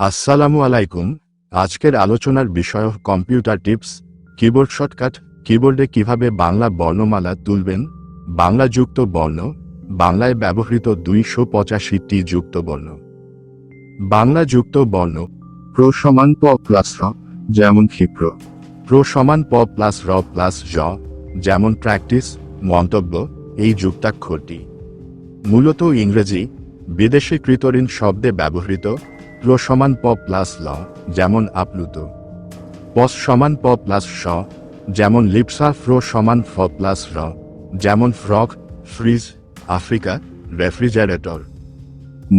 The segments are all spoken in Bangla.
আসসালামু আলাইকুম। আজকের আলোচনার বিষয় কম্পিউটার টিপস, কিবোর্ড শর্টকাট, কিবোর্ডে কীভাবে বাংলা বর্ণমালা তুলবেন, বাংলা যুক্ত বর্ণ, বাংলায় ব্যবহৃত দুইশো পঁচাশিটি যুক্ত বর্ণ। বাংলা যুক্ত বর্ণ, প্র সমান প প্লাস র, যেমন ক্ষিপ্র। প্র সমান প প্লাস র প্লাস জ, যেমন প্র্যাকটিস, মন্তব্য, এই যুক্তাক্ষরটি। মূলত ইংরেজি বিদেশি কৃতঋণ শব্দে ব্যবহৃত প্র সমান প প্লাস ল, যেমন আপ্লুত। পস সমান প প্লাস স, যেমন লিপসা ফ্রো সমান ফ প্লাস র, যেমন ফ্রক ফ্রিজ, আফ্রিকা, রেফ্রিজারেটর।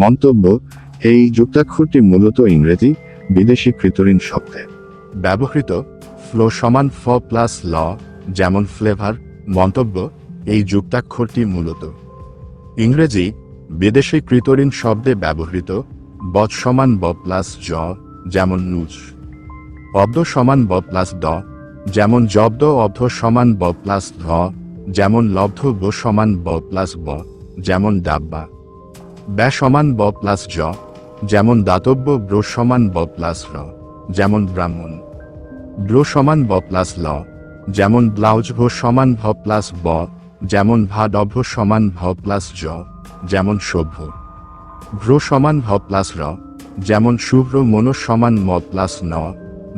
মন্তব্য, এই যুক্তাক্ষরটি মূলত ইংরেজি, বিদেশি কৃতঋণ শব্দে। ব্যবহৃত ফ্লো সমান ফ প্লাস ল, যেমন ফ্লেভার, মন্তব্য, এই যুক্তাক্ষরটি মূলত। ইংরেজি, বিদেশি কৃতঋণ শব্দে ব্যবহৃত বদ সমান ব প্লাস জ, যেমন নুজ। অব্দ সমান ব প্লাস দ, যেমন জব্দ। অব্ধ সমান ব প্লাস ধ, যেমন লব্ধ। ব সমান ব প্লাস ব, যেমন ডাব্বা। ব্যা সমান ব প্লাস জ, যেমন দাতব্য। ব্র সমান ব প্লাস র, যেমন ব্রাহ্মণ। ব্র সমান ব প্লাস ল, যেমন ব্লাউজ। ভো সমান ভ প্লাস ব, যেমন ভা ডভ সমান ভ প্লাস জ, যেমন সভ্য। ভ্র সমান ভ প্লাস র, যেমন শুভ্র মন সমান ম প্লাস ন,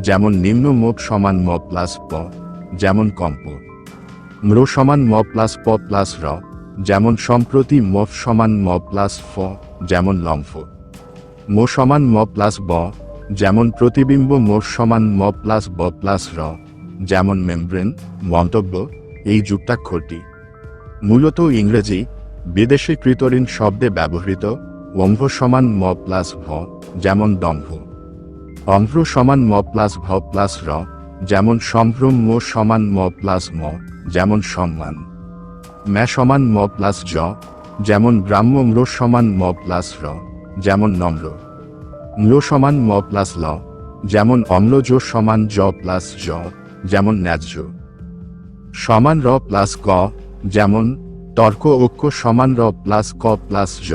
যেমন নিম্ন মোপ সমান ম প্লাস প, যেমন কম্প। ম্র সমান ম প্লাস প প্লাস র, যেমন সম্প্রতি ম সমান ম প্লাস ফ, যেমন লম্ফ। মো সমান ম প্লাস ব, যেমন প্রতিবিম্ব মোর সমান ম প্লাস ব প্লাস র, যেমন মেমব্রেন, মন্তব্য, এই যুক্তাক্ষরটি মূলত ইংরেজি বিদেশি কৃতঋণ শব্দে ব্যবহৃত অম্ভ সমান ম প্লাস ভ, যেমন দম্ভ। অম্ভ্র সমান ম প্লাস ভ প্লাস র, যেমন সম্ভ্রম ম সমান ম প্লাস ম, যেমন সম্মান। ম্যা সমান ম প্লাস জ, যেমন ব্রাহ্ম ম্র সমান ম প্লাস র, যেমন নম্র। ম্ল সমান ম প্লাস ল, যেমন অম্লজ সমান জ প্লাস জ, যেমন ন্যায্য। সমান র প্লাস ক, যেমন তর্ক ঐক্য সমান র প্লাস ক প্লাস জ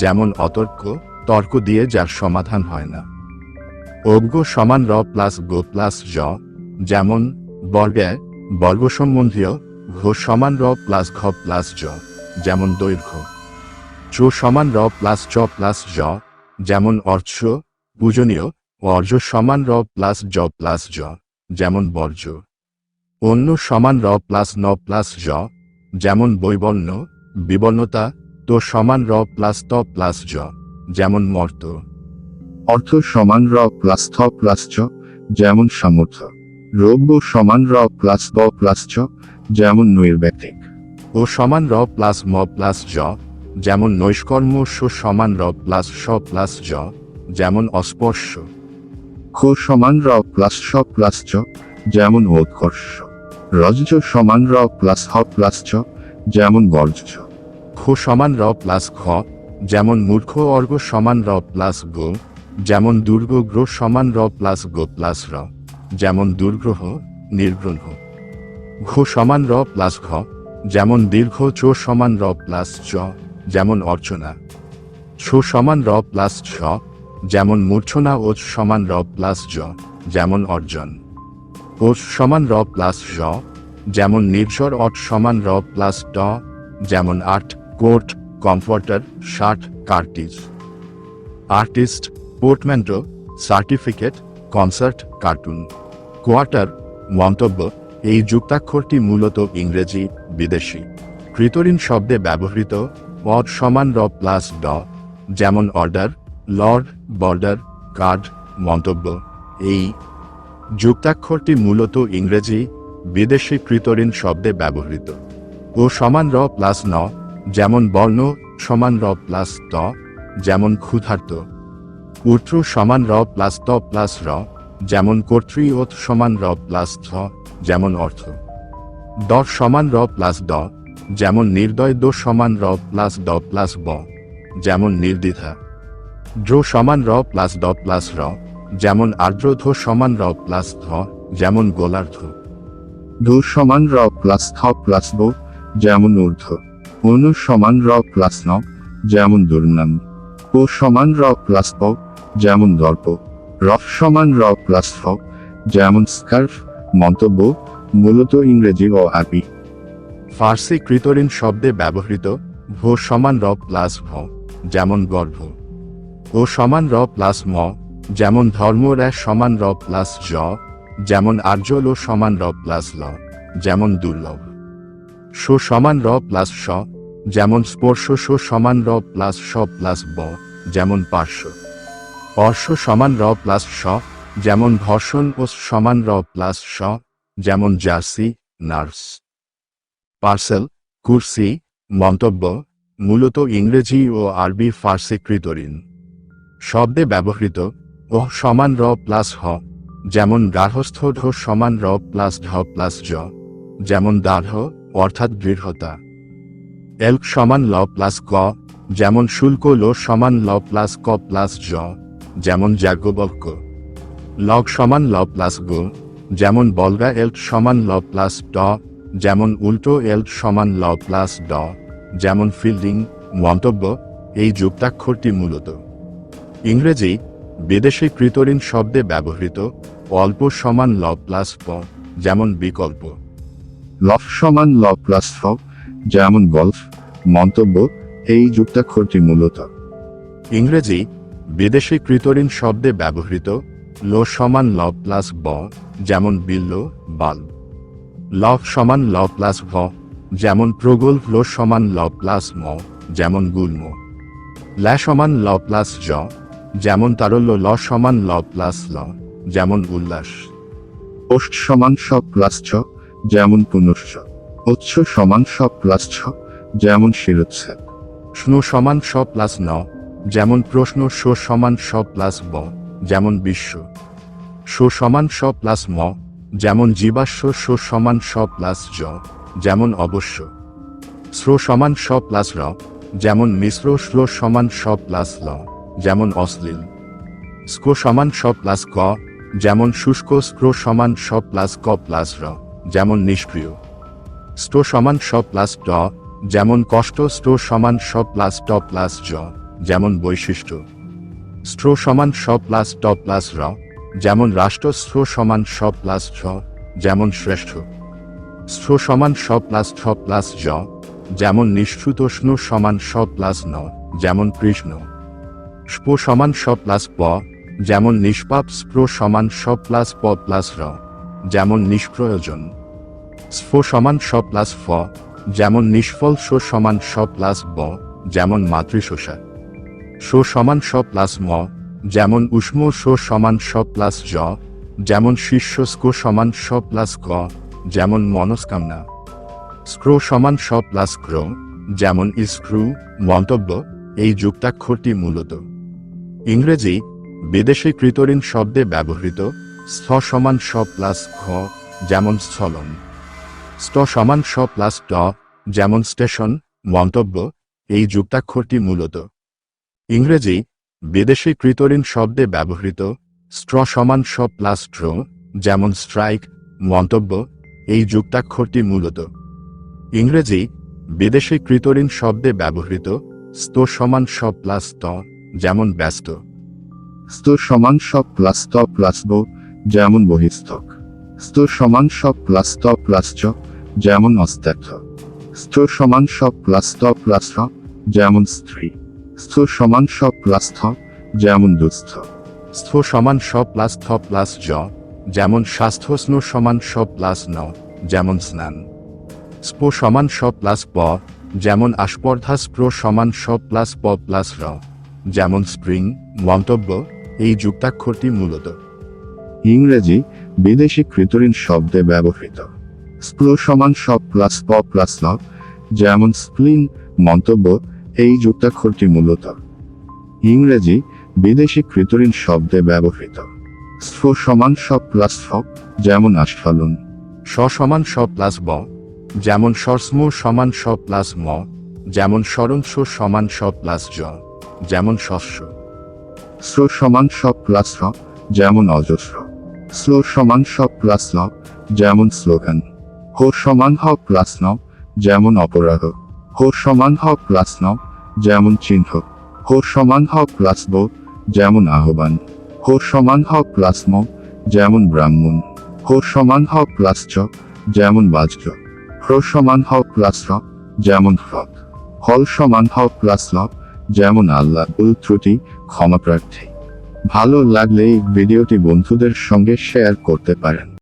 যেমন অতর্ক, তর্ক দিয়ে যার সমাধান হয় না। অজ্ঞ সমান র প্লাস গো প্লাস জ, যেমন বর্গায় বর্গ সম্বন্ধীয় ঘ সমান র প্লাস ঘ প্লাস জ, যেমন দৈর্ঘ্য। চ সমান র প্লাস চ প্লাস জ, যেমন অর্চ পূজনীয় অর্য সমান র প্লাস জ প্লাস জ, যেমন বর্জ্য। অন্য সমান র প্লাস ন প্লাস জ, যেমন বৈবর্ণ, বিবর্ণতা তো সমান র প্লাস ত প্লাস জ, যেমন মর্ত। অর্থ সমান র প্লাস থ প্লাস চ, যেমন সামর্থ্য। রোগ্য সমান র প্লাস ব প্লাস চ, যেমন নৈর্ব্যক্তিক। ও সমান র প্লাস ম প্লাস জ, যেমন নৈষ্কর্ম স সমান র প্লাস স প্লাস জ, যেমন অস্পর্শ। খ সমান র প্লাস স প্লাস চ, যেমন উৎকর্ষ রজ্জ সমান র প্লাস হ প্লাস চ, যেমন বর্জ্য খ সমান র প্লাস খ যেমন মূর্খ অর্ঘ সমান র প্লাস গো, যেমন দুর্গ গ্র সমান র প্লাস গো প্লাস র, যেমন দুর্গ্রহ, নির্গ্রহ। ঘ সমান র প্লাস ঘ, যেমন দীর্ঘ চো সমান র প্লাস চ, যেমন অর্চনা। ছ সমান র প্লাস ছ, যেমন মূর্ছনা ও সমান র প্লাস জ, যেমন অর্জন। ও সমান র প্লাস জ, যেমন নির্ঝর অট সমান র প্লাস ট, যেমন art court comforter, shirt, cartridge. Artist portmanteau certificate, concert, cartoon. Quarter, মন্তব্য, এই যুক্তাক্ষরটি মূলত ইংরেজি, বিদেশি। কৃতঋণ শব্দে ব্যবহৃত, পদ সমান র প্লাস ড। যেমন অর্ডার, লর্ড, বর্ডার, কার্ড, মন্তব্য। এই যুক্তাক্ষরটি মূলত ইংরেজি, বিদেশি কৃতঋণ শব্দে ব্যবহৃত। ও সমান র প্লাস ন। যেমন বর্ণ সমান র প্লাস ত, যেমন ক্ষুধার্ত। উত্র সমান র প্লাস ত প্লাস র, যেমন কর্তৃ ওত সমান র প্লাস থ, যেমন অর্থ। দ সমান র প্লাস দ, যেমন নির্দয় দো সমান র প্লাস দ প্লাস ব, যেমন নির্দ্বিধা। ড্র সমান র প্লাস দ প্লাস র, যেমন আর্দ্রধ সমান র প্লাস ধ, যেমন গোলার্ধ। ধু সমান র প্লাস থ প্লাস ব, যেমন ঊর্ধ্ব। অনু সমান র প্লাস ন, যেমন দুর্নাম। ও সমান র প্লাস ব যেমন দর্প। রফ সমান র প্লাস ফ যেমন স্কার্ফ, মন্তব্য, মূলত ইংরেজি ও আরবি। ফার্সি কৃতঋণ শব্দে ব্যবহৃত, ভো সমান র প্লাস ভ, যেমন গর্ভ। ও সমান র প্লাস ম, যেমন ধর্ম ধর্মরা সমান র প্লাস জ, যেমন আর্যল ও সমান র প্লাস ল, যেমন দুর্লভ। সো সমান র প্লাস স, যেমন স্পর্শ সো সমান র প্লাস স প্লাস ব, যেমন পার্শ্ব। অর্শ সমান র প্লাস স, যেমন ঘর্ষণ ও সমান র প্লাস স, যেমন জার্সি, নার্স। পার্সেল, কুর্সি, মন্তব্য, মূলত ইংরেজি ও আরবি ফার্সি কৃতঋণ শব্দে ব্যবহৃত ও সমান র প্লাস হ, যেমন গার্হস্থ ঢ সমান র প্লাস ঢ প্লাস জ, যেমন দার্ঢ় অর্থাৎ দৃঢ়তা। এলক সমান ল প্লাস ক যেমন শুল্ক ল সমান ল প্লাস ক প্লাস জ যেমন যাজ্ঞবল্ক লগ সমান ল প্লাস গো যেমন বলগা এল্ট সমান ল প্লাস ড যেমন উল্টো এল্ট সমান ল প্লাস ড যেমন ফিল্ডিং, মন্তব্য, এই যুক্তাক্ষরটি মূলত। ইংরেজি, বিদেশি কৃতঋণ শব্দে ব্যবহৃত, অল্প সমান ল প্লাস প যেমন বিকল্প। লফ সমান ল প্লাস ফ, যেমন গল্ফ, মন্তব্য, এই যুক্তাক্ষরটি মূলত। ইংরেজি, বিদেশি কৃতঋণ শব্দে ব্যবহৃত, লো সমান ল প্লাস ব, যেমন বিল্ল বাল্ব লভ সমান ল প্লাস ভ, যেমন প্রগল্ভ, লো সমান ল প্লাস ম, যেমন গুল্ম। ল্যা সমান ল প্লাস জ, যেমন তারল্য, ল সমান ল প্লাস ল, যেমন উল্লাস। ওষ্ঠ সমান স প্লাস ছ যেমন পুনশ্চ উচ্চ সমান স প্লাস ছ, যেমন শিরোচ্ছেদ। স্নো সমান স প্লাস ন, যেমন প্রশ্ন সো সমান স প্লাস ব, যেমন বিশ্ব। সো সমান স প্লাস ম, যেমন জীবাশ্ম সো সমান স প্লাস জ, যেমন অবশ্য। স্রো সমান স প্লাস র, যেমন মিশ্র শ্লো সমান স প্লাস ল, যেমন অশ্লীল। স্কো সমান স প্লাস ক, যেমন শুষ্ক স্ক্রো সমান স প্লাস ক প্লাস র। যেমন নিষ্ক্রিয়। স্টো সমান স প্লাস ট যেমন কষ্ট স্টো সমান স প্লাস ট প্লাস জ, যেমন বৈশিষ্ট্য। স্ট্রো সমান স প্লাস ট প্লাস র, যেমন রাষ্ট্র স্ট্রো সমান স প্লাস ছ যেমন শ্রেষ্ঠ। স্ট্রো সমান স প্লাস ছ প্লাস জ, যেমন স্নু সমান স প্লাস ন, যেমন কৃষ্ণ। স্প সমান স প্লাস প, যেমন নিষ্পাপ স্প্রো সমান স প্লাস প প্লাস র। যেমন নিষ্প্রয়োজন। স্ফ সমান স প্লাস ফ, যেমন নিষ্ফল সো সমান স প্লাস ব, যেমন মাতৃশোষা। সো সমান স প্লাস ম, যেমন উষ্ম সো সমান স প্লাস জ, যেমন শিষ্য স্কো সমান স প্লাস ক, যেমন মনস্কামনা। স্ক্রো সমান স প্লাস ক্র, যেমন স্ক্রু মন্তব্য, এই যুক্তাক্ষরটি মূলত। ইংরেজি বিদেশি কৃতঋণ শব্দে ব্যবহৃত স্থ সমান স প্লাস খ যেমন স্থলন ষ্ট সমান স প্লাস ট, যেমন স্টেশন, মন্তব্য, এই যুক্তাক্ষরটি মূলত। ইংরেজি, বিদেশি কৃতঋণ শব্দে ব্যবহৃত স্ট্র সমান স প্লাস ট্র যেমন স্ট্রাইক, মন্তব্য, এই যুক্তাক্ষরটি মূলত। ইংরেজি, বিদেশি কৃতঋণ শব্দে ব্যবহৃত, স্ত সমান স প্লাস ত, যেমন ব্যস্ত। স্ত সমান স প্লাস ত প্লাস ব যেমন বহিস্থক। স্থ সমান সব প্লাস ত প্লাস চ, যেমন অস্ত্যার্থ স্থ সমান সব প্লাস ত প্লাস র, যেমন স্ত্রী। স্থ সমান সব প্লাস থ যেমন দুস্থ। স্থ সমান সব প্লাস থ প্লাস জ, যেমন স্বাস্থ্য স্ন সমান সব প্লাস ন, যেমন স্নান। স্প সমান স প্লাস প, যেমন আস্পর্ধা স্প্র সমান স প্লাস প প্লাস র, যেমন স্প্রিং, মন্তব্য, এই যুক্তাক্ষরটি মূলত। ইংরেজি বিদেশি কৃতঋণ শব্দে ব্যবহৃত। স্প্ল সমান সব প্লাস প প্লাস ল, যেমন স্প্লিন মন্তব্য, এই যুক্তাক্ষরটি মূলত। ইংরেজি বিদেশি কৃতঋণ শব্দে ব্যবহৃত। স্ফ সমান সব প্লাস ফ, যেমন আস্ফালন। স সমান স প্লাস ব, যেমন সস্ম সমান স প্লাস ম, যেমন স্মরণস সমান স প্লাস জ, যেমন শস্য স্র সমান স প্লাস র, যেমন অজস্র। স্লো সমান স প্লাস ল যেমন স্লোগান। হো সমান হ প্লাস ন, যেমন অপরাধ। হো সমান হ প্লাস ন, যেমন চিহ্ন। হো সমান হ প্লাস ব, যেমন আহ্বান। হো সমান হ প্লাস ম, যেমন ব্রাহ্মণ। হো সমান হ প্লাস চ, যেমন বাজ্য হ্র সমান হ প্লাস র, যেমন হ্রদ। হল সমান হ প্লাস ল, যেমন আল্লাহ, উল ত্রুটি, ক্ষমা প্রার্থী। ভালো লাগলে এই ভিডিওটি বন্ধুদের সঙ্গে শেয়ার করতে পারেন।